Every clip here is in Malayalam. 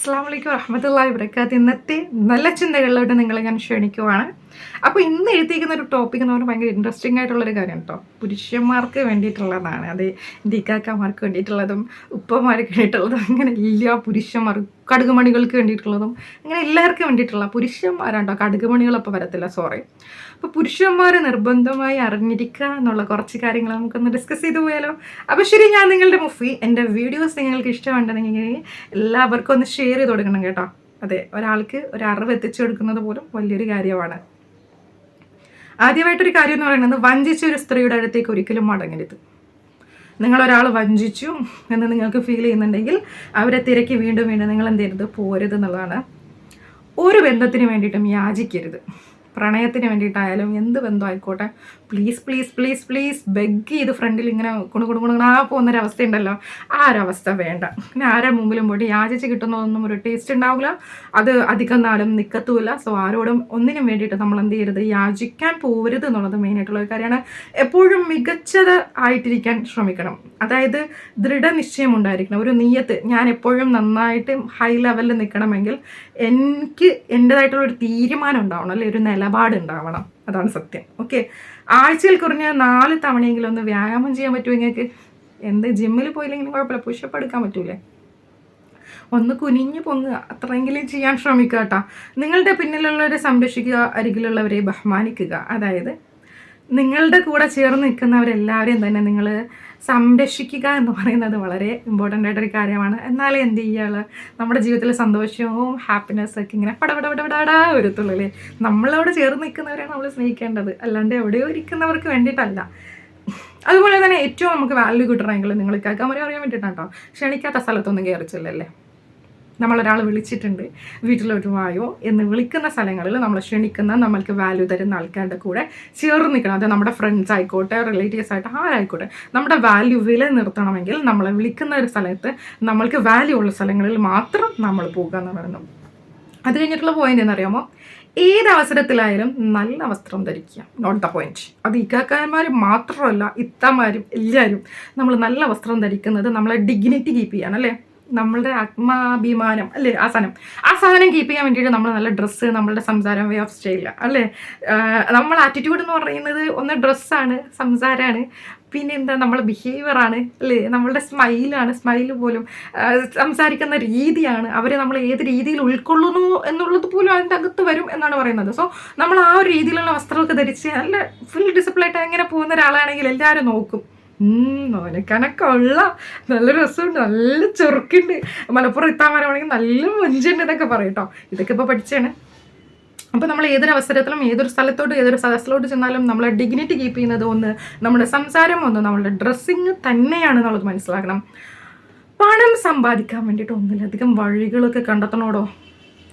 അസ്സാം വലൈക്കും വറഹമത്തല്ലാ വബറകാതുഹു. ഇന്നത്തെ നല്ല ചിന്തകളിലോട്ട് നിങ്ങളെ ഞാൻ ക്ഷണിക്കുവാണ്. അപ്പോൾ ഇന്ന് എഴുതിയിരിക്കുന്ന ഒരു ടോപ്പിക് എന്ന് പറഞ്ഞാൽ ഭയങ്കര ഇൻട്രസ്റ്റിംഗ് ആയിട്ടുള്ളൊരു കാര്യം കേട്ടോ പുരുഷന്മാർക്ക് വേണ്ടിയിട്ടുള്ളതാണ്. അത് ഡിക്കാക്കന്മാർക്ക് വേണ്ടിയിട്ടുള്ളതും ഉപ്പമാർക്ക് വേണ്ടിയിട്ടുള്ളതും അങ്ങനെ എല്ലാ പുരുഷന്മാർ കടുകുമണികൾക്ക് വേണ്ടിയിട്ടുള്ളതും അങ്ങനെ എല്ലാവർക്കും വേണ്ടിയിട്ടുള്ള പുരുഷന്മാരാണ്ടോ കടുകുമണികളപ്പോൾ വരത്തില്ല സോറി അപ്പോൾ പുരുഷന്മാർ നിർബന്ധമായി അറിഞ്ഞിരിക്കുക എന്നുള്ള കുറച്ച് കാര്യങ്ങൾ നമുക്കൊന്ന് ഡിസ്കസ് ചെയ്തു പോയാലോ? അപ്പോൾ ശരി ഞാൻ നിങ്ങളുടെ മുഫി. എന്റെ വീഡിയോസ് നിങ്ങൾക്ക് ഇഷ്ടമുണ്ടെങ്കിൽ എല്ലാവർക്കും ഒന്ന് ഷെയർ ചെയ്ത് കൊടുക്കണം കേട്ടോ. അതെ ഒരാൾക്ക് ഒരു അറിവ് എത്തിച്ചു കൊടുക്കുന്നത് പോലും വലിയൊരു കാര്യമാണ്. ആദ്യമായിട്ടൊരു കാര്യം എന്ന് പറയുന്നത് വഞ്ചിച്ച ഒരു സ്ത്രീയുടെ അടുത്തേക്ക് ഒരിക്കലും മടങ്ങരുത്. നിങ്ങളൊരാൾ വഞ്ചിച്ചു എന്ന് നിങ്ങൾക്ക് ഫീൽ ചെയ്യുന്നുണ്ടെങ്കിൽ അവരെ തിരക്കി വീണ്ടും വീണ്ടും നിങ്ങൾ എന്ത് ചെയ്യരുത്? പോരുത് എന്നുള്ളതാണ്. ഒരു ബന്ധത്തിന് വേണ്ടിയിട്ടും യാചിക്കരുത്. പ്രണയത്തിന് വേണ്ടിയിട്ടായാലും എന്ത് ബന്ധം ആയിക്കോട്ടെ please please please please beg ചെയ്ത് ഫ്രണ്ടിൽ ഇങ്ങനെ കുണു കുണു കുണുണാ പോകുന്നൊരവസ്ഥ ഉണ്ടല്ലോ ആ ഒരവസ്ഥ വേണ്ട. പിന്നെ ആരെ മുമ്പിലും പോയിട്ട് യാചിച്ച് കിട്ടുന്നതൊന്നും ഒരു ടേസ്റ്റ് ഉണ്ടാവില്ല അത് അധികം നാളും നിൽക്കത്തുമില്ല സോ ആരോടും ഒന്നിനും വേണ്ടിയിട്ട് നമ്മൾ എന്ത് ചെയ്യരുത്? യാചിക്കാൻ പോകരുത് എന്നുള്ളത് മെയിനായിട്ടുള്ള ഒരു കാര്യമാണ്. എപ്പോഴും മികച്ചത് ആയിട്ടിരിക്കാൻ ശ്രമിക്കണം. അതായത് ദൃഢനിശ്ചയം ഉണ്ടായിരിക്കണം. ഒരു നീയത്ത് ഞാൻ എപ്പോഴും നന്നായിട്ട് ഹൈ ലെവലിൽ നിൽക്കണമെങ്കിൽ എനിക്ക് എന്റെതായിട്ടുള്ള ഒരു തീരുമാനം ഉണ്ടാവണം. അല്ലെ? ഒരു നിലപാട് ഉണ്ടാവണം അതാണ് സത്യം. ഓക്കെ ആഴ്ചയിൽ കുറഞ്ഞ നാല് തവണയെങ്കിലും ഒന്ന് വ്യായാമം ചെയ്യാൻ പറ്റുമെങ്കിൽ എന്ത് ജിമ്മിൽ പോയില്ലെങ്കിലും കുഴപ്പമില്ല. പുഷപ്പ് എടുക്കാൻ പറ്റൂലേ? ഒന്ന് കുനിഞ്ഞു പൊങ്ങുക. അത്രയെങ്കിലും ചെയ്യാൻ ശ്രമിക്കുക കേട്ടോ. നിങ്ങളുടെ പിന്നിലുള്ളവരെ സംരക്ഷിക്കുക അരികിലുള്ളവരെ ബഹുമാനിക്കുക. അതായത് നിങ്ങളുടെ കൂടെ ചേർന്ന് നിൽക്കുന്നവരെല്ലാവരെയും തന്നെ നിങ്ങൾ സംരക്ഷിക്കുക എന്ന് പറയുന്നത് വളരെ ഇമ്പോർട്ടന്റ് ആയിട്ടൊരു കാര്യമാണ്. എന്നാലേ എന്ത് ചെയ്യുക നമ്മുടെ ജീവിതത്തിലെ സന്തോഷവും ഹാപ്പിനെസ്സും ഒക്കെ ഇങ്ങനെ പടപടപടപടാ വരത്തുള്ളൂ അല്ലേ? നമ്മളവിടെ ചേർന്ന് നിൽക്കുന്നവരെയാണ് നമ്മൾ സ്നേഹിക്കേണ്ടത്. അല്ലാണ്ട് എവിടെയോ ഇരിക്കുന്നവർക്ക് വേണ്ടിയിട്ടല്ല. അതുപോലെ തന്നെ ഏറ്റവും നമുക്ക് വാല്യൂ കിട്ടണമെങ്കിൽ നിങ്ങൾ കേൾക്കാൻ അറിയാൻ വേണ്ടിയിട്ടാണ് കേട്ടോ ക്ഷണിക്കാത്ത സ്ഥലത്തൊന്നും കയറിച്ചില്ലല്ലേ നമ്മളൊരാൾ വിളിച്ചിട്ടുണ്ട് വീട്ടിലോട്ട് വായോ എന്ന് വിളിക്കുന്ന സ്ഥലങ്ങളിൽ നമ്മൾ ക്ഷണിക്കുന്ന നമ്മൾക്ക് വാല്യൂ തരുന്ന ആൾക്കാരുടെ കൂടെ ചേർന്ന് നിൽക്കണം. അത് നമ്മുടെ ഫ്രണ്ട്സ് ആയിക്കോട്ടെ റിലേറ്റീവ്സ് ആയിട്ട് ആരായിക്കോട്ടെ. നമ്മുടെ വാല്യൂ വില നിർത്തണമെങ്കിൽ നമ്മളെ വിളിക്കുന്ന ഒരു സ്ഥലത്ത് നമ്മൾക്ക് വാല്യൂ ഉള്ള സ്ഥലങ്ങളിൽ മാത്രം നമ്മൾ പോകുക എന്ന് പറയുന്നു. അത് കഴിഞ്ഞിട്ടുള്ള പോയിന്റ് എന്നറിയാമോ ഏത് അവസരത്തിലായാലും നല്ല വസ്ത്രം ധരിക്കുക. നോട്ട് ദ പോയിന്റ് അത് ഇക്കാക്കാന്മാർ മാത്രമല്ല ഇത്തമാരും എല്ലാവരും നമ്മൾ നല്ല വസ്ത്രം ധരിക്കുന്നത് നമ്മളെ ഡിഗ്നിറ്റി കീപ്പ് ചെയ്യാൻ അല്ലേ? നമ്മളുടെ ആത്മാഭിമാനം അല്ലേ? ആ സാധനം. ആ സാധനം കീപ്പ് ചെയ്യാൻ വേണ്ടിയിട്ട് നമ്മൾ നല്ല ഡ്രസ്സ് നമ്മളുടെ സംസാരം വേ ഓഫ് സ്റ്റൈൽ അല്ലേ? നമ്മൾ ആറ്റിറ്റ്യൂഡ് എന്ന് പറയുന്നത് ഒന്ന് ഡ്രസ്സാണ് സംസാരമാണ് പിന്നെ എന്താ നമ്മളെ ബിഹേവിയറാണ് അല്ലേ? നമ്മളുടെ സ്മൈലാണ് സ്മൈൽ പോലും സംസാരിക്കുന്ന രീതിയാണ്. അവരെ നമ്മൾ ഏത് രീതിയിൽ ഉൾക്കൊള്ളുന്നു എന്നുള്ളത് പോലും അതിന്റെ അകത്ത് വരും എന്നാണ് പറയുന്നത്. സോ നമ്മൾ ആ ഒരു രീതിയിലുള്ള വസ്ത്രമൊക്കെ ധരിച്ച് നല്ല ഫുൾ ഡിസിപ്ലിനായിട്ട് അങ്ങനെ പോകുന്ന ഒരാളാണെങ്കിൽ എല്ലാവരും നോക്കും. ഓനക്കനക്കൊള്ള നല്ല രസമുണ്ട് നല്ല ചെറുക്കുണ്ട്. മലപ്പുറം എത്താൻ വരവാണെങ്കിൽ നല്ല മുഞ്ചുണ്ട് എന്നൊക്കെ പറയും കേട്ടോ. ഇതൊക്കെ ഇപ്പോൾ പഠിച്ചാണ് അപ്പോൾ നമ്മൾ ഏതൊരു അവസരത്തിലും ഏതൊരു സ്ഥലത്തോട്ട് ഏതൊരു സദസ്സിലോട്ട് ചെന്നാലും നമ്മളെ ഡിഗ്നിറ്റി കീപ്പ് ചെയ്യുന്നത് ഒന്ന് നമ്മുടെ സംസാരം ഒന്ന് നമ്മളുടെ ഡ്രസ്സിങ് തന്നെയാണെന്നുള്ളത് മനസ്സിലാക്കണം. പണം സമ്പാദിക്കാൻ വേണ്ടിയിട്ട് ഒന്നിലധികം വഴികളൊക്കെ കണ്ടെത്തണോടോ?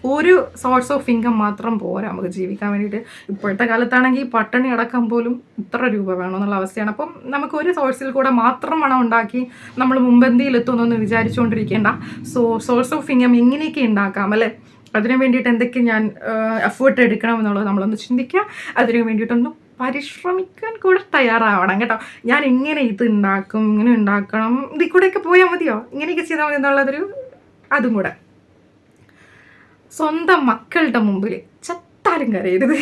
ഒരു സോഴ്സ് ഓഫ് ഇൻകം മാത്രം പോരാ നമുക്ക് ജീവിക്കാൻ വേണ്ടിയിട്ട്. ഇപ്പോഴത്തെ കാലത്താണെങ്കിൽ പട്ടണി അടക്കം പോലും ഇത്ര രൂപ വേണമെന്നുള്ള അവസ്ഥയാണ്. അപ്പം നമുക്ക് ഒരു സോഴ്സിൽ കൂടെ മാത്രം പണം ഉണ്ടാക്കി നമ്മൾ മുമ്പന്തിയിൽ എത്തുമെന്നൊന്ന് വിചാരിച്ചുകൊണ്ടിരിക്കേണ്ട. സോ സോഴ്സ് ഓഫ് ഇൻകം എങ്ങനെയൊക്കെ ഉണ്ടാക്കാം അല്ലേ? അതിനു വേണ്ടിയിട്ട് എന്തൊക്കെ ഞാൻ എഫേർട്ട് എടുക്കണം എന്നുള്ളത് നമ്മളൊന്ന് ചിന്തിക്കുക. അതിനു വേണ്ടിയിട്ടൊന്ന് പരിശ്രമിക്കാൻ കൂടെ തയ്യാറാവണം കേട്ടോ. ഞാൻ ഇങ്ങനെ ഇത് ഉണ്ടാക്കും ഇങ്ങനെ ഉണ്ടാക്കണം ഇതിൽ കൂടെയൊക്കെ പോയാൽ മതിയോ? ഇങ്ങനെയൊക്കെ ചെയ്താൽ മതി എന്നുള്ളതൊരു അതും കൂടെ. സ്വന്തം മക്കളുടെ മുമ്പിൽ ചത്താലും കരയരുത്.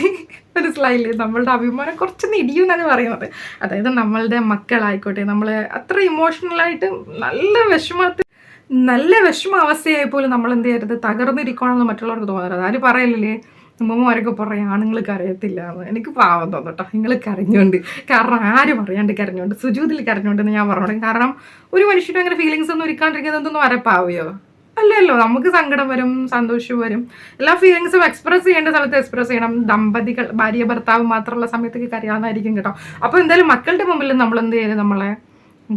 മനസ്സിലായില്ലേ? നമ്മളുടെ അഭിമാനം കുറച്ചൊന്ന് ഇടിയുമെന്നാണ് പറയുന്നത്. അതായത് നമ്മളുടെ മക്കളായിക്കോട്ടെ നമ്മൾ അത്ര ഇമോഷണലായിട്ട് നല്ല വിഷമത്തിൽ നല്ല വിഷമ അവസ്ഥയായി പോലും നമ്മൾ എന്ത് ചെയ്യരുത്? തകർന്നിരിക്കണമെന്ന് മറ്റുള്ളവർക്ക് തോന്നരുത്. ആര് പറയലില്ലേ? ഉമ്മമാരൊക്കെ പറയും ആണുങ്ങൾ കരയത്തില്ല എന്ന്. എനിക്ക് പാവം തോന്നും കേട്ടോ നിങ്ങൾ കരഞ്ഞുകൊണ്ട് കാരണം ആര് പറയാണ്ട് കരഞ്ഞുകൊണ്ട് സുജൂതിൽ കരഞ്ഞുകൊണ്ട് ഞാൻ പറഞ്ഞു കാരണം ഒരു മനുഷ്യനും അങ്ങനെ ഫീലിങ്സ് ഒന്നും ഒരുക്കാണ്ടിരിക്കുന്നതൊന്നും വരപ്പാവുകയോ അല്ലല്ലോ നമുക്ക് സങ്കടം വരും സന്തോഷം വരും. എല്ലാ ഫീലിങ്സും എക്സ്പ്രസ് ചെയ്യേണ്ട സ്ഥലത്ത് എക്സ്പ്രസ് ചെയ്യണം. ദമ്പതികൾ ഭാര്യ ഭർത്താവ് മാത്രമുള്ള സമയത്തേക്ക് കരയാവുന്നതായിരിക്കും കേട്ടോ. അപ്പോൾ എന്തായാലും മക്കളുടെ മുമ്പിൽ നമ്മൾ എന്ത് ചെയ്യരുത് നമ്മളെ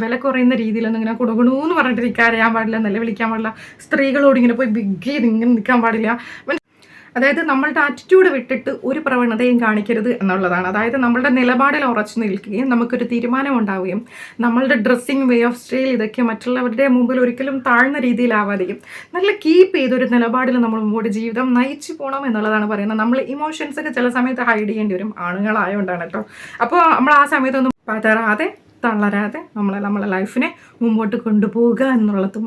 വില കുറയുന്ന രീതിയിലൊന്നും ഇങ്ങനെ കൊടുക്കണൂന്ന് പറഞ്ഞിട്ട് നിൽക്കാൻ അറിയാൻ പാടില്ല നിലവിളിക്കാൻ പാടില്ല. സ്ത്രീകളോട് ഇങ്ങനെ പോയി ബിഗ് ചെയ്ത് ഇങ്ങനെ നിൽക്കാൻ പാടില്ല. അതായത് നമ്മളുടെ ആറ്റിറ്റ്യൂഡ് വിട്ടിട്ട് ഒരു പ്രവണതയും കാണിക്കരുത് എന്നുള്ളതാണ്. അതായത് നമ്മളുടെ നിലപാടിൽ ഉറച്ചു നിൽക്കുകയും നമുക്കൊരു തീരുമാനം ഉണ്ടാവുകയും നമ്മളുടെ ഡ്രസ്സിങ് വേ ഓഫ് സ്റ്റൈൽ ഇതൊക്കെ മറ്റുള്ളവരുടെ മുമ്പിൽ ഒരിക്കലും താഴ്ന്ന രീതിയിലാവാതെയും നല്ല കീപ്പ് ചെയ്തൊരു നിലപാടിൽ നമ്മൾ മുമ്പോട്ട് ജീവിതം നയിച്ചു പോകണം എന്നുള്ളതാണ് പറയുന്നത്. നമ്മൾ ഇമോഷൻസൊക്കെ ചില സമയത്ത് ഹൈഡ് ചെയ്യേണ്ടി വരും. ആണുങ്ങളായതുകൊണ്ടാണ് കേട്ടോ. അപ്പോൾ നമ്മൾ ആ സമയത്തൊന്നും പതറാതെ തളരാതെ നമ്മളെ നമ്മളെ ലൈഫിനെ മുമ്പോട്ട് കൊണ്ടുപോവുക എന്നുള്ളതും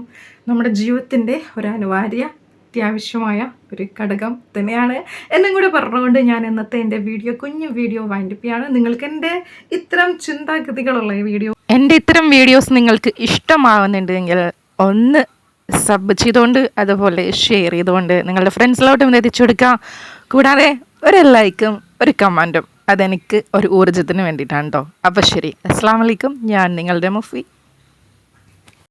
നമ്മുടെ ജീവിതത്തിന്റെ ഒരു അനിവാര്യ അത്യാവശ്യമായ ഒരു ഘടകം തന്നെയാണ്. എന്നും കൂടെ പറഞ്ഞുകൊണ്ട് ഞാൻ ഇന്നത്തെ എന്റെ വീഡിയോ കുഞ്ഞു വീഡിയോ വൈൻഡപ്പ് ചെയ്യാണ്. നിങ്ങൾക്ക് എന്റെ ഇത്തരം ചിന്താഗതികളുള്ള വീഡിയോ എന്റെ ഇത്തരം വീഡിയോസ് നിങ്ങൾക്ക് ഇഷ്ടമാവുന്നുണ്ടെങ്കിൽ ഒന്ന് സബ് ചെയ്തുകൊണ്ട് അതുപോലെ ഷെയർ ചെയ്തുകൊണ്ട് നിങ്ങളുടെ ഫ്രണ്ട്സിലോട്ടും എത്തിച്ചു കൊടുക്കുക. കൂടാതെ ഒരു ലൈക്കും ഒരു കമന്റും അതെനിക്ക് ഒരു ഊർജത്തിന് വേണ്ടിയിട്ടാണ് കേട്ടോ അപ്പോൾ ശരി. അസ്സാം വലൈക്കും ഞാൻ നിങ്ങളുടെ മുഫി